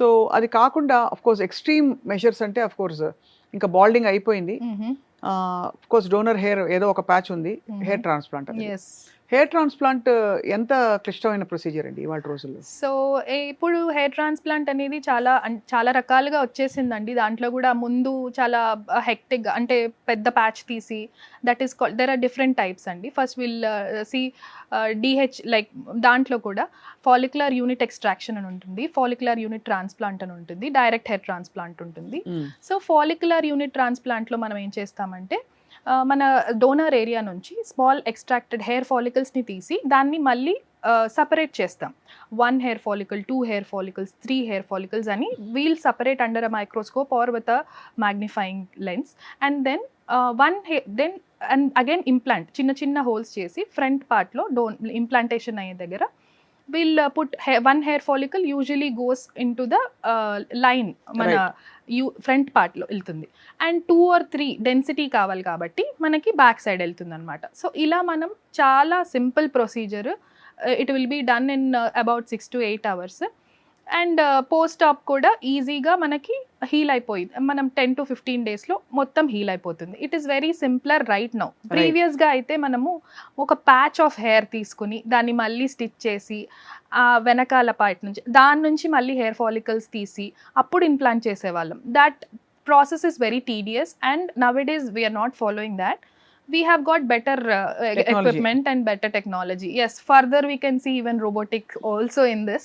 So అది కాకుండా of course extreme measures అంటే అఫ్ కోర్స్ ఇంకా బాల్డింగ్ అయిపోయింది. కోర్స్ డోనర్ హెయిర్ ఏదో ఒక ప్యాచ్ ఉంది. హెయిర్ ట్రాన్స్ప్లాంట్ హెయిర్ ట్రాన్స్ప్లాంట్ ఎంత క్లిష్టమైన ప్రొసీజర్ అండి ఇవాళ రోజుల్లో? సో ఇప్పుడు హెయిర్ ట్రాన్స్ప్లాంట్ అనేది చాలా చాలా రకాలుగా వచ్చేసిందండి. దాంట్లో కూడా ముందు చాలా హెక్టిక్ అంటే పెద్ద ప్యాచ్ తీసి that is call there are different types అండి. First will see DH like దాంట్లో కూడా ఫాలిక్యులర్ యూనిట్ ఎక్స్ట్రాక్షన్ అని ఉంటుంది ఫాలిక్యులర్ యూనిట్ ట్రాన్స్ప్లాంట్ అని ఉంటుంది డైరెక్ట్ హెయిర్ ట్రాన్స్ప్లాంట్ ఉంటుంది. సో ఫాలిక్యులర్ యూనిట్ ట్రాన్స్ప్లాంట్లో మనం ఏం చేస్తామంటే మన డోనర్ ఏరియా నుంచి స్మాల్ ఎక్స్ట్రాక్టెడ్ హెయిర్ ఫాలికల్స్ని తీసి దాన్ని మళ్ళీ సపరేట్ చేస్తాం. One hair follicle two hair follicles three hair follicles అని we'll separate under a microscope or with a magnifying lens. And then one hair then and again implant చిన్న చిన్న holes చేసి front పార్ట్లో డోన్ ఇంప్లాంటేషన్ అయ్యే దగ్గర will put one hair follicle usually goes in to the line మన you front పార్ట్లో వెళ్తుంది. And two or three density కావాలి కాబట్టి మనకి బ్యాక్ సైడ్ వెళ్తుంది అనమాట సో ఇలా మనం చాలా simple procedure it will be done in about six to eight hours and post op కూడా ఈజీగా మనకి హీల్ అయిపోయింది. మనం టెన్ టు ఫిఫ్టీన్ డేస్లో మొత్తం హీల్ అయిపోతుంది. It is very simpler right now ప్రీవియస్గా అయితే మనము ఒక ప్యాచ్ ఆఫ్ హెయిర్ తీసుకుని దాన్ని మళ్ళీ స్టిచ్ చేసి ఆ వెనకాల పార్ట్ నుంచి దాని నుంచి మళ్ళీ హెయిర్ ఫాలికల్స్ తీసి అప్పుడు ఇంప్లాంట్ చేసేవాళ్ళం. That process is very tedious and now it is we are not following that we have got better uh, Technology. equipment and better technology. Yes further we can see even robotic also in this.